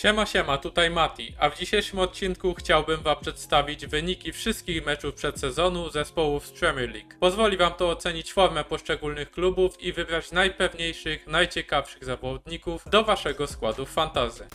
Siema, siema, tutaj Mati, a w dzisiejszym odcinku chciałbym Wam przedstawić wyniki wszystkich meczów przedsezonu zespołów z Premier League. Pozwoli Wam to ocenić formę poszczególnych klubów i wybrać najpewniejszych, najciekawszych zawodników do Waszego składu fantazy.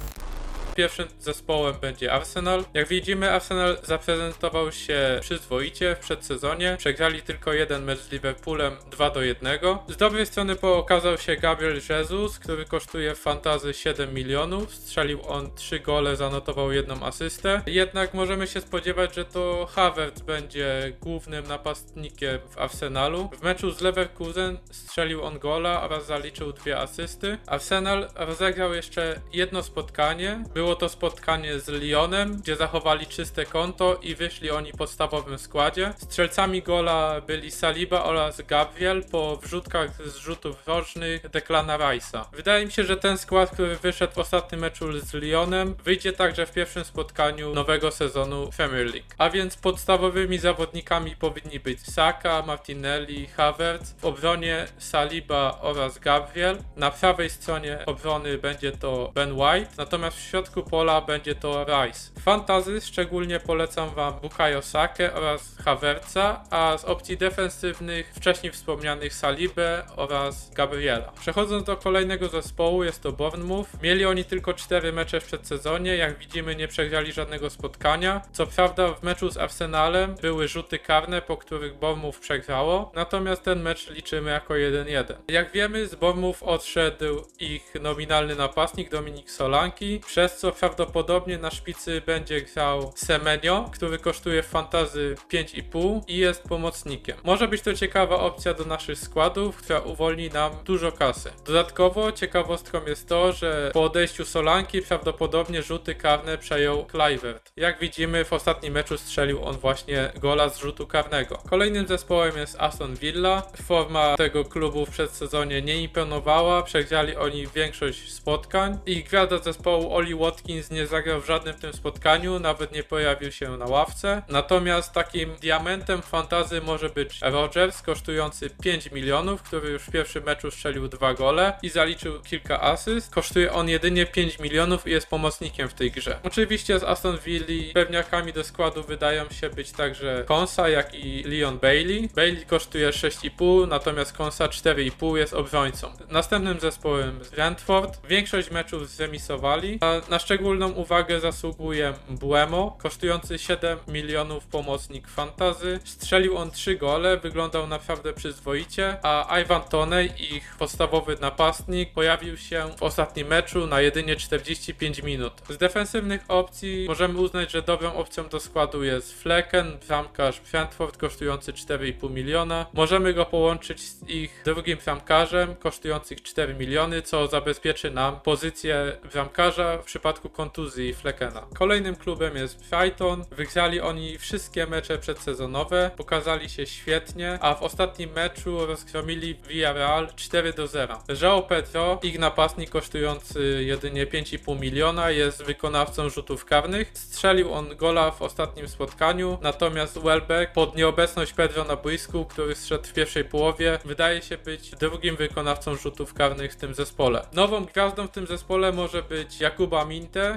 Pierwszym zespołem będzie Arsenal. Jak widzimy, Arsenal zaprezentował się przyzwoicie w przedsezonie. Przegrali tylko jeden mecz z Liverpoolem 2 do 1. Z dobrej strony pokazał się Gabriel Jesus, który kosztuje w fantazy 7 milionów. Strzelił on 3 gole, zanotował jedną asystę. Jednak możemy się spodziewać, że to Havertz będzie głównym napastnikiem w Arsenalu. W meczu z Leverkusen strzelił on gola oraz zaliczył dwie asysty. Arsenal rozegrał jeszcze jedno spotkanie. Było to spotkanie z Lyonem, gdzie zachowali czyste konto i wyszli oni w podstawowym składzie. Strzelcami gola byli Saliba oraz Gabriel po wrzutkach z rzutów rocznych Declana Rice'a. Wydaje mi się, że ten skład, który wyszedł w ostatnim meczu z Lyonem, wyjdzie także w pierwszym spotkaniu nowego sezonu Premier League. A więc podstawowymi zawodnikami powinni być Saka, Martinelli, Havertz, w obronie Saliba oraz Gabriel. Na prawej stronie obrony będzie to Ben White, natomiast w środku pola będzie to Rice. Fantazy szczególnie polecam Wam Bukayo Sake oraz Havertza, a z opcji defensywnych wcześniej wspomnianych Salibę oraz Gabriela. Przechodząc do kolejnego zespołu, jest to Bournemouth. Mieli oni tylko 4 mecze w przedsezonie, jak widzimy nie przegrali żadnego spotkania. Co prawda w meczu z Arsenalem były rzuty karne, po których Bournemouth przegrało, natomiast ten mecz liczymy jako 1-1. Jak wiemy z Bournemouth odszedł ich nominalny napastnik Dominik Solanki, przez co prawdopodobnie na szpicy będzie grał Semenio, który kosztuje w fantazy 5,5 i jest pomocnikiem. Może być to ciekawa opcja do naszych składów, która uwolni nam dużo kasy. Dodatkowo ciekawostką jest to, że po odejściu Solanki prawdopodobnie rzuty karne przejął Kluivert. Jak widzimy w ostatnim meczu strzelił on właśnie gola z rzutu karnego. Kolejnym zespołem jest Aston Villa. Forma tego klubu w przedsezonie nie imponowała, przegrali oni większość spotkań i gwiazda zespołu Oli Watkins nie zagrał w żadnym tym spotkaniu, nawet nie pojawił się na ławce. Natomiast takim diamentem fantazy może być Rodgers, kosztujący 5 milionów, który już w pierwszym meczu strzelił dwa gole i zaliczył kilka asyst. Kosztuje on jedynie 5 milionów i jest pomocnikiem w tej grze. Oczywiście z Aston Villa pewniakami do składu wydają się być także Konsa, jak i Leon Bailey. Bailey kosztuje 6,5, natomiast Konsa 4,5 jest obrońcą. Następnym zespołem jest Brentford. Większość meczów zremisowali, a na szczególną uwagę zasługuje Buemo, kosztujący 7 milionów pomocnik fantazy. Strzelił on 3 gole, wyglądał naprawdę przyzwoicie, a Ivan Toney, ich podstawowy napastnik, pojawił się w ostatnim meczu na jedynie 45 minut. Z defensywnych opcji możemy uznać, że dobrą opcją do składu jest Flecken, bramkarz Brentford kosztujący 4,5 miliona. Możemy go połączyć z ich drugim bramkarzem kosztujących 4 miliony, co zabezpieczy nam pozycję bramkarza w przypadku kontuzji Fleckena. Kolejnym klubem jest Brighton. Wygrali oni wszystkie mecze przedsezonowe, pokazali się świetnie, a w ostatnim meczu rozgromili Villarreal 4 do 0. João Pedro, ich napastnik kosztujący jedynie 5,5 miliona, jest wykonawcą rzutów karnych. Strzelił on gola w ostatnim spotkaniu, natomiast Welbeck pod nieobecność Pedro na boisku, który zszedł w pierwszej połowie, wydaje się być drugim wykonawcą rzutów karnych w tym zespole. Nową gwiazdą w tym zespole może być Jakuba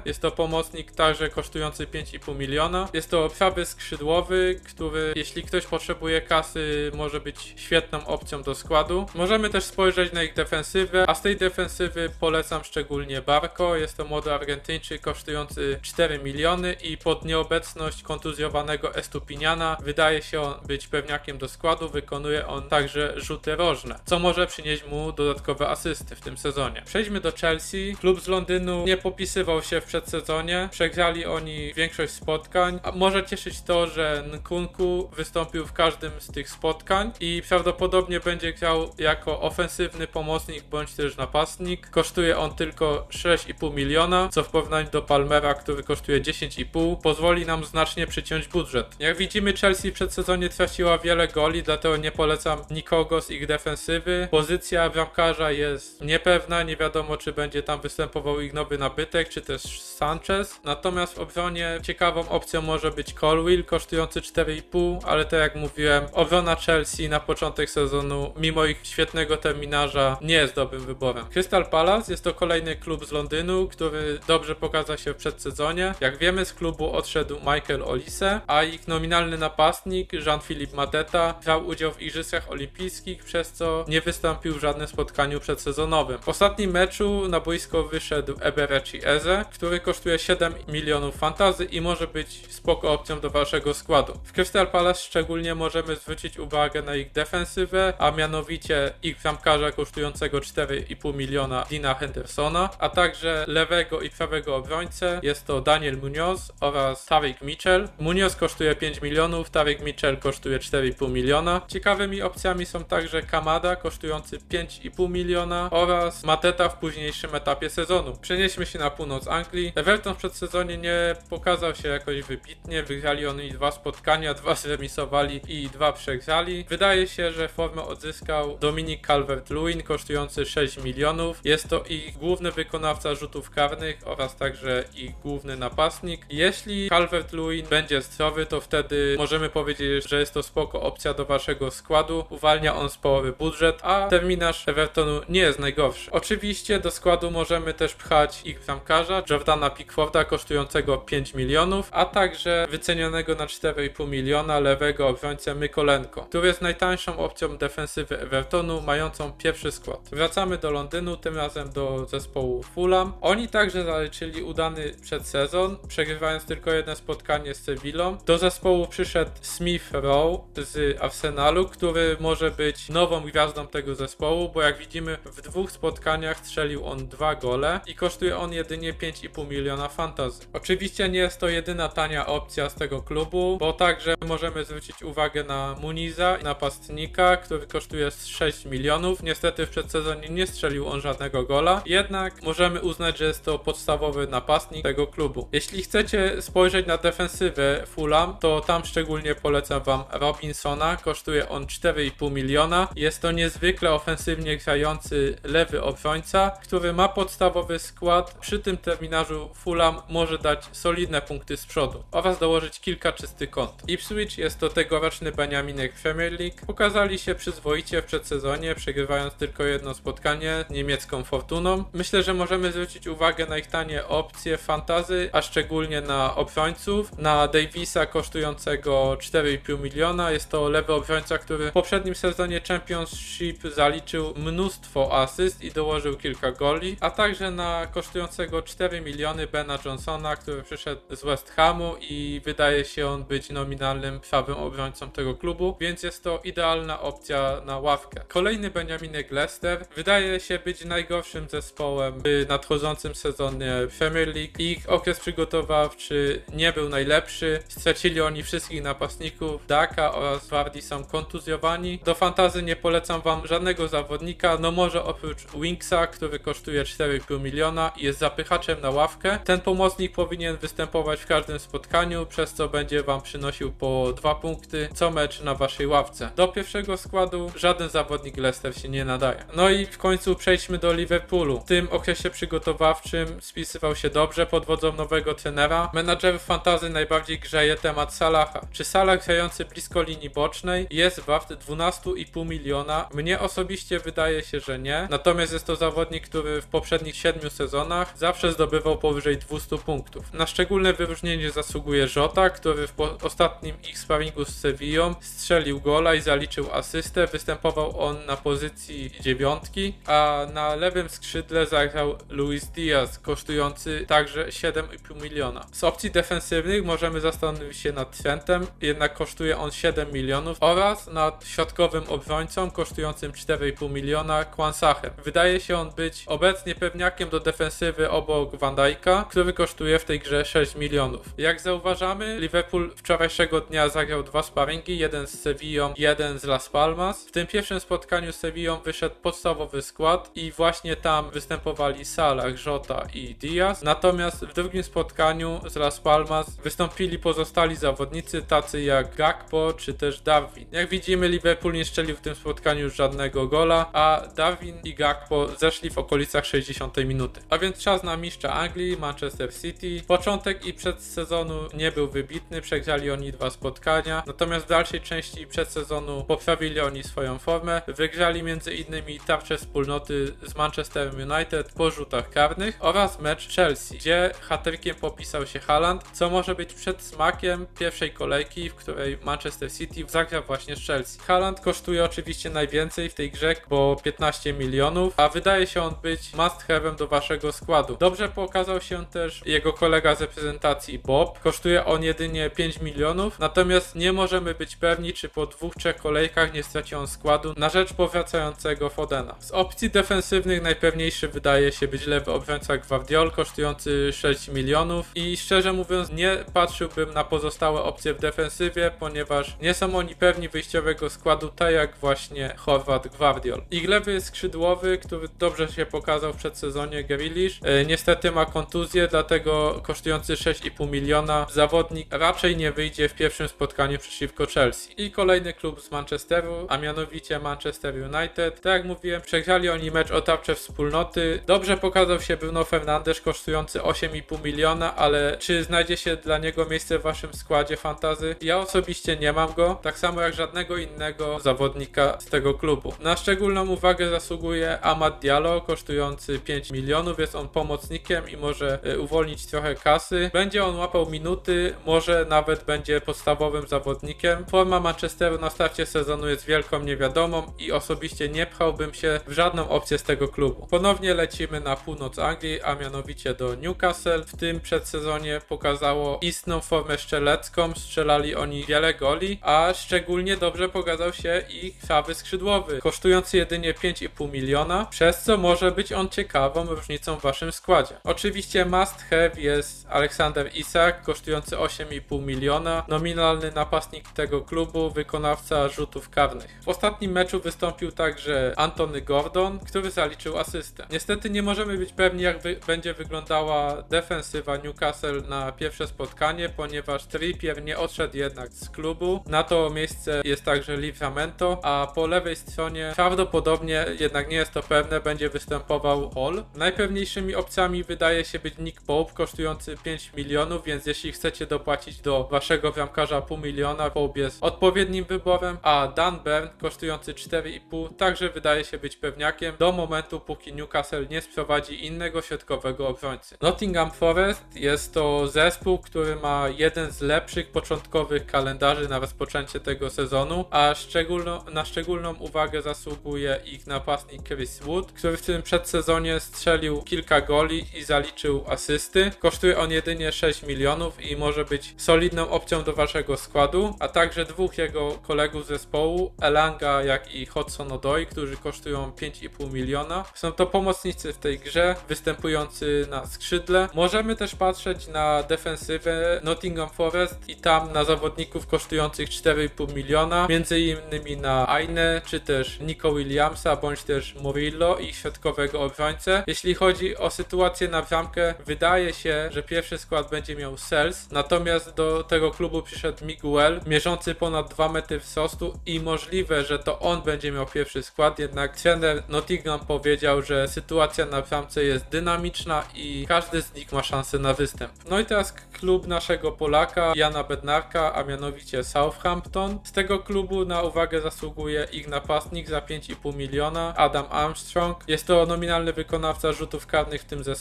Jest to pomocnik także kosztujący 5,5 miliona. Jest to prawy skrzydłowy, który jeśli ktoś potrzebuje kasy, może być świetną opcją do składu. Możemy też spojrzeć na ich defensywę, a z tej defensywy polecam szczególnie Barco. Jest to młody Argentyńczyk kosztujący 4 miliony i pod nieobecność kontuzjowanego Estupiniana wydaje się on być pewniakiem do składu. Wykonuje on także rzuty rożne, co może przynieść mu dodatkowe asysty w tym sezonie. Przejdźmy do Chelsea. Klub z Londynu nie popisywał się w przedsezonie. Przegrali oni większość spotkań. A może cieszyć to, że Nkunku wystąpił w każdym z tych spotkań i prawdopodobnie będzie grał jako ofensywny pomocnik bądź też napastnik. Kosztuje on tylko 6,5 miliona, co w porównaniu do Palmera, który kosztuje 10,5, pozwoli nam znacznie przyciąć budżet. Jak widzimy, Chelsea w przedsezonie traciła wiele goli, dlatego nie polecam nikogo z ich defensywy. Pozycja bramkarza jest niepewna, nie wiadomo czy będzie tam występował ich nowy nabytek, czy też Sanchez. Natomiast w obronie ciekawą opcją może być Colwill, kosztujący 4,5, ale tak jak mówiłem, obrona Chelsea na początek sezonu, mimo ich świetnego terminarza, nie jest dobrym wyborem. Crystal Palace jest to kolejny klub z Londynu, który dobrze pokazał się w przedsezonie. Jak wiemy, z klubu odszedł Michael Olise, a ich nominalny napastnik Jean-Philippe Mateta brał udział w Igrzyskach Olimpijskich, przez co nie wystąpił w żadnym spotkaniu przedsezonowym. W ostatnim meczu na boisko wyszedł Eberechi Eze, który kosztuje 7 milionów fantazy i może być spoko opcją do waszego składu. W Crystal Palace szczególnie możemy zwrócić uwagę na ich defensywę, a mianowicie ich bramkarza kosztującego 4,5 miliona Dina Hendersona, a także lewego i prawego obrońcę. Jest to Daniel Munoz oraz Tarek Mitchell. Munoz kosztuje 5 milionów, Tarek Mitchell kosztuje 4,5 miliona. Ciekawymi opcjami są także Kamada kosztujący 5,5 miliona oraz Mateta w późniejszym etapie sezonu. Przenieśmy się na północ Anglii. Everton w przedsezonie nie pokazał się jakoś wybitnie. Wygrali oni dwa spotkania, dwa zremisowali i dwa przegrali. Wydaje się, że formę odzyskał Dominik Calvert-Lewin kosztujący 6 milionów. Jest to ich główny wykonawca rzutów karnych oraz także ich główny napastnik. Jeśli Calvert-Lewin będzie zdrowy, to wtedy możemy powiedzieć, że jest to spoko opcja do waszego składu. Uwalnia on spory budżet, a terminarz Evertonu nie jest najgorszy. Oczywiście do składu możemy też pchać ich bramkarza Jordana Pickforda kosztującego 5 milionów, a także wycenionego na 4,5 miliona lewego obrońcę Mykolenko, który jest najtańszą opcją defensywy Evertonu, mającą pierwszy skład. Wracamy do Londynu, tym razem do zespołu Fulham. Oni także zaliczyli udany przedsezon, przegrywając tylko jedno spotkanie z Sevillą. Do zespołu przyszedł Smith Rowe z Arsenalu, który może być nową gwiazdą tego zespołu, bo jak widzimy w dwóch spotkaniach strzelił on dwa gole i kosztuje on jedynie 5,5 miliona fantazy. Oczywiście nie jest to jedyna tania opcja z tego klubu, bo także możemy zwrócić uwagę na Muniza, napastnika, który kosztuje 6 milionów. Niestety w przedsezonie nie strzelił on żadnego gola, jednak możemy uznać, że jest to podstawowy napastnik tego klubu. Jeśli chcecie spojrzeć na defensywę Fulham, to tam szczególnie polecam wam Robinsona, kosztuje on 4,5 miliona. Jest to niezwykle ofensywnie grający lewy obrońca, który ma podstawowy skład. Przy tym terminarzu Fulham może dać solidne punkty z przodu oraz dołożyć kilka czystych kąt. Ipswich jest to tegoroczny Beniaminek Premier League. Pokazali się przyzwoicie w przedsezonie, przegrywając tylko jedno spotkanie z niemiecką Fortuną. Myślę, że możemy zwrócić uwagę na ich tanie opcje fantazy, a szczególnie na obrońców. Na Davisa kosztującego 4,5 miliona. Jest to lewy obrońca, który w poprzednim sezonie Championship zaliczył mnóstwo asyst i dołożył kilka goli, a także na kosztującego 4 miliony Bena Johnsona, który przyszedł z West Hamu i wydaje się on być nominalnym prawym obrońcą tego klubu, więc jest to idealna opcja na ławkę. Kolejny Benjaminek Leicester wydaje się być najgorszym zespołem w nadchodzącym sezonie Premier League. Ich okres przygotowawczy nie był najlepszy. Stracili oni wszystkich napastników. Daka oraz Wardy są kontuzjowani. Do fantazy nie polecam wam żadnego zawodnika, no może oprócz Winksa, który kosztuje 4,5 miliona i jest zapychaczem na ławkę. Ten pomocnik powinien występować w każdym spotkaniu, przez co będzie wam przynosił po dwa punkty co mecz na waszej ławce. Do pierwszego składu żaden zawodnik Leicester się nie nadaje. No i w końcu przejdźmy do Liverpoolu. W tym okresie przygotowawczym spisywał się dobrze pod wodzą nowego trenera. Menadżerów fantazy najbardziej grzeje temat Salaha. Czy Salah grający blisko linii bocznej jest wart 12,5 miliona? Mnie osobiście wydaje się, że nie. Natomiast jest to zawodnik, który w poprzednich 7 sezonach zawsze zdobywał powyżej 200 punktów. Na szczególne wyróżnienie zasługuje Jota, który w ostatnim ich sparingu z Sevillą strzelił gola i zaliczył asystę. Występował on na pozycji dziewiątki, a na lewym skrzydle zagrał Luis Diaz, kosztujący także 7,5 miliona. Z opcji defensywnych możemy zastanowić się nad Trentem, jednak kosztuje on 7 milionów oraz nad środkowym obrońcą kosztującym 4,5 miliona Kwansahem. Wydaje się on być obecnie pewniakiem do defensywy obok Van Dijk'a, który kosztuje w tej grze 6 milionów. Jak zauważamy, Liverpool wczorajszego dnia zagrał dwa sparingi, jeden z Sevillą, jeden z Las Palmas. W tym pierwszym spotkaniu z Sevillą wyszedł podstawowy skład i właśnie tam występowali Salah, Jota i Diaz. Natomiast w drugim spotkaniu z Las Palmas wystąpili pozostali zawodnicy, tacy jak Gakpo czy też Darwin. Jak widzimy, Liverpool nie strzelił w tym spotkaniu żadnego gola, a Darwin i Gakpo zeszli w okolicach 60 minuty. A więc czas na mistrza Anglii. Manchester City. Początek i przedsezonu nie był wybitny, przegrali oni dwa spotkania, natomiast w dalszej części przedsezonu poprawili oni swoją formę. Wygrali innymi tarczę wspólnoty z Manchester United po rzutach karnych oraz mecz Chelsea, gdzie hatrykiem popisał się Haaland, co może być przedsmakiem pierwszej kolejki, w której Manchester City zagra właśnie z Chelsea. Haaland kosztuje oczywiście najwięcej w tej grze, bo 15 milionów, a wydaje się on być must have'em do waszego składu. Dobrze pokazał się też jego kolega z reprezentacji Bob. Kosztuje on jedynie 5 milionów, natomiast nie możemy być pewni, czy po dwóch, trzech kolejkach nie straci on składu na rzecz powracającego Fodena. Z opcji defensywnych najpewniejszy wydaje się być lewy obrońca Gvardiol, kosztujący 6 milionów i szczerze mówiąc nie patrzyłbym na pozostałe opcje w defensywie, ponieważ nie są oni pewni wyjściowego składu, tak jak właśnie Horvat Gvardiol. Ich lewy skrzydłowy, który dobrze się pokazał w przedsezonie Grealish, e, niestety ma kontuzję, dlatego kosztujący 6,5 miliona zawodnik raczej nie wyjdzie w pierwszym spotkaniu przeciwko Chelsea. I kolejny klub z Manchesteru, a mianowicie Manchester United. Tak jak mówiłem, przegrali oni mecz o tarczę wspólnoty. Dobrze pokazał się Bruno Fernandes, kosztujący 8,5 miliona, ale czy znajdzie się dla niego miejsce w waszym składzie fantazy? Ja osobiście nie mam go, tak samo jak żadnego innego zawodnika z tego klubu. Na szczególną uwagę zasługuje Amad Diallo, kosztujący 5 milionów. Jest on pomocnikiem i może y, uwolnić trochę kasy. Będzie on łapał minuty, może nawet będzie podstawowym zawodnikiem. Forma Manchesteru na starcie sezonu jest wielką niewiadomą i osobiście nie pchałbym się w żadną opcję z tego klubu. Ponownie lecimy na północ Anglii, a mianowicie do Newcastle. W tym przedsezonie pokazało istną formę strzelecką, strzelali oni wiele goli, a szczególnie dobrze pokazał się ich prawy skrzydłowy, kosztujący jedynie 5,5 miliona, przez co może być on ciekawą różnicą w waszym składzie. Oczywiście must have jest Aleksander Isak, kosztujący 8,5 miliona, nominalny napastnik tego klubu, wykonawca rzutów karnych. W ostatnim meczu wystąpił także Antony Gordon, który zaliczył asystę. Niestety nie możemy być pewni jak wy będzie wyglądała defensywa Newcastle na pierwsze spotkanie, ponieważ Trippier nie odszedł jednak z klubu. Na to miejsce jest także Livramento, a po lewej stronie prawdopodobnie, jednak nie jest to pewne, będzie występował Hall. Najpewniejszymi opcjami wydaje się być Nick Pope, kosztujący 5 milionów, więc jeśli chcecie dopłacić do waszego bramkarza pół miliona, Pope jest odpowiednim wyborem, a Dan Burn, kosztujący 4,5, także wydaje się być pewniakiem do momentu, póki Newcastle nie sprowadzi innego środkowego obrońcy. Nottingham Forest jest to zespół, który ma jeden z lepszych początkowych kalendarzy na rozpoczęcie tego sezonu, a szczególno, na szczególną uwagę zasługuje ich napastnik Chris Wood, który w tym przedsezonie strzelił kilka goli i zaliczył asysty. Kosztuje on jedynie 6 milionów i może być solidną opcją do waszego składu, a także dwóch jego kolegów zespołu, Elanga jak i Hudson Odoi, którzy kosztują 5,5 miliona. Są to pomocnicy w tej grze, występujący na skrzydle. Możemy też patrzeć na defensywę Nottingham Forest i tam na zawodników kosztujących 4,5 miliona, między innymi na Aine, czy też Nico Williamsa, bądź też Murillo i środkowego obrońcę. Jeśli chodzi o sytuację na bramkę, wydaje się, że pierwszy skład będzie miał Sels, natomiast do tego klubu przyszedł Miguel, mierzący ponad 2 metry wzrostu i możliwe, że to on będzie miał pierwszy skład, jednak trener Nottingham powiedział, że sytuacja na bramce jest dynamiczna i każdy z nich ma szansę na występ. No i teraz klub naszego Polaka, Jana Bednarka, a mianowicie Southampton. Z tego klubu na uwagę zasługuje ich napastnik za 5,5 miliona, Adam Armstrong. Jest to nominalny wykonawca rzutów karnych w tym zespole,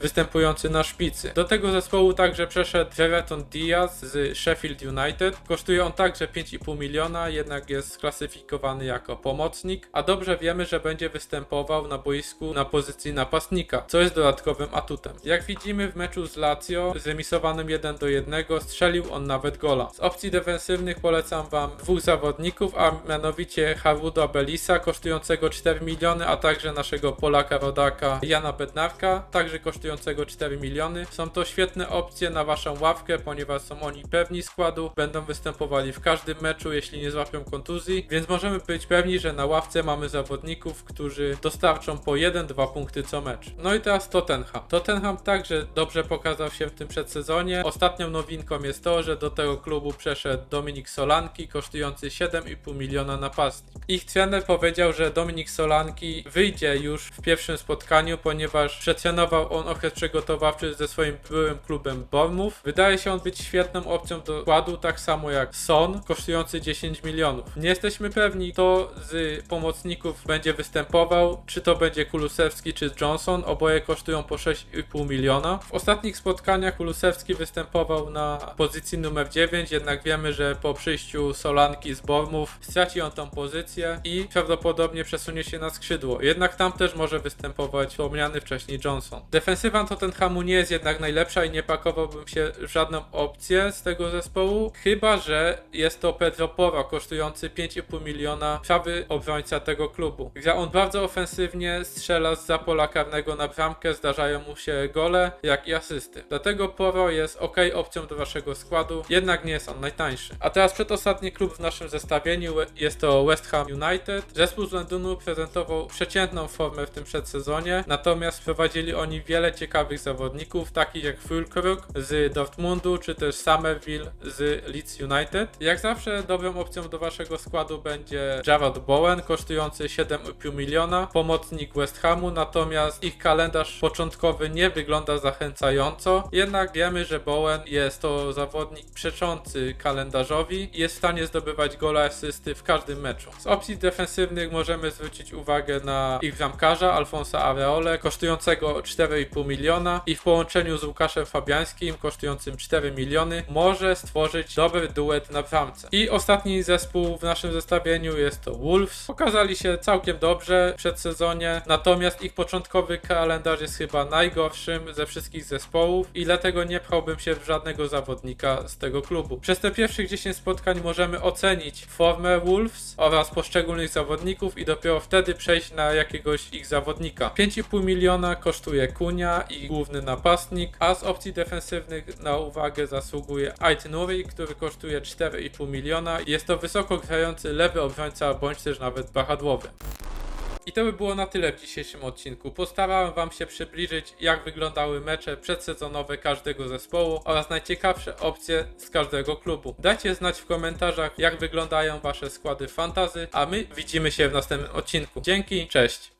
występujący na szpicy. Do tego zespołu także przeszedł Brereton Diaz z Sheffield United. Kosztuje on także 5,5 miliona, jednak jest sklasyfikowany jako pomocnik, a dobrze wiemy, że będzie występował na boisku na pozycji napastnika, co jest dodatkowym atutem. Jak widzimy w meczu z Lazio, zremisowanym 1 do 1, strzelił on nawet gola. Z opcji defensywnych polecam wam dwóch zawodników, a mianowicie Haruda Belisa, kosztującego 4 miliony, a także naszego Polaka rodaka Jana Bednarka, także kosztującego 4 miliony. Są to świetne opcje na waszą ławkę, ponieważ są oni pewni składu, będą występowali w każdym meczu, jeśli nie złapią kontuzji, więc możemy być pewni, że na ławce mamy zawodników, którzy dostarczą po 1-2 punkty co mecz. No i teraz Tottenham. Tottenham także dobrze pokazał się w tym przedsezonie. Ostatnią nowinką jest to, że do tego klubu przeszedł Dominik Solanki, kosztujący 7,5 miliona napastnik. Ich trener powiedział, że Dominik Solanki wyjdzie już w pierwszym spotkaniu, ponieważ on okres przygotowawczy ze swoim byłym klubem Bournemouth. Wydaje się on być świetną opcją do składu, tak samo jak Son, kosztujący 10 milionów. Nie jesteśmy pewni, kto z pomocników będzie występował, czy to będzie Kulusewski czy Johnson, oboje kosztują po 6,5 miliona. W ostatnich spotkaniach Kulusewski występował na pozycji numer 9, jednak wiemy, że po przyjściu Solanki z Bournemouth straci on tą pozycję i prawdopodobnie przesunie się na skrzydło. Jednak tam też może występować wspomniany wcześniej Johnson. Defensywa Tottenhamu nie jest jednak najlepsza i nie pakowałbym się w żadną opcję z tego zespołu, chyba że jest to Pedro Porro kosztujący 5,5 miliona, prawy obrońca tego klubu. Gra on bardzo ofensywnie, strzela z za pola karnego na bramkę, zdarzają mu się gole, jak i asysty. Dlatego Porro jest ok opcją do waszego składu, jednak nie jest on najtańszy. A teraz przedostatni klub w naszym zestawieniu jest to West Ham United. Zespół z Londynu prezentował przeciętną formę w tym przedsezonie, natomiast wprowadzili oni wiele ciekawych zawodników, takich jak Fulkrug z Dortmundu, czy też Somerville z Leeds United. Jak zawsze dobrą opcją do waszego składu będzie Jarrod Bowen, kosztujący 7,5 miliona, pomocnik West Hamu, natomiast ich kalendarz początkowy nie wygląda zachęcająco, jednak wiemy, że Bowen jest to zawodnik przeczący kalendarzowi i jest w stanie zdobywać gola asysty w każdym meczu. Z opcji defensywnych możemy zwrócić uwagę na ich bramkarza Alfonsa Areole, kosztującego 4,5 miliona i w połączeniu z Łukaszem Fabiańskim, kosztującym 4 miliony, może stworzyć dobry duet na bramce. I ostatni zespół w naszym zestawieniu jest to Wolves. Pokazali się całkiem dobrze w przedsezonie, natomiast ich początkowy kalendarz jest chyba najgorszym ze wszystkich zespołów i dlatego nie pchałbym się w żadnego zawodnika z tego klubu. Przez te pierwszych 10 spotkań możemy ocenić formę Wolves oraz poszczególnych zawodników i dopiero wtedy przejść na jakiegoś ich zawodnika. 5,5 miliona kosztuje Kunia i główny napastnik, a z opcji defensywnych na uwagę zasługuje Ait Nuri, który kosztuje 4,5 miliona. Jest to wysoko grający lewy obrońca bądź też nawet wahadłowy. I to by było na tyle w dzisiejszym odcinku. Postarałem Wam się przybliżyć, jak wyglądały mecze przedsezonowe każdego zespołu oraz najciekawsze opcje z każdego klubu. Dajcie znać w komentarzach, jak wyglądają Wasze składy fantazy, a my widzimy się w następnym odcinku. Dzięki, cześć!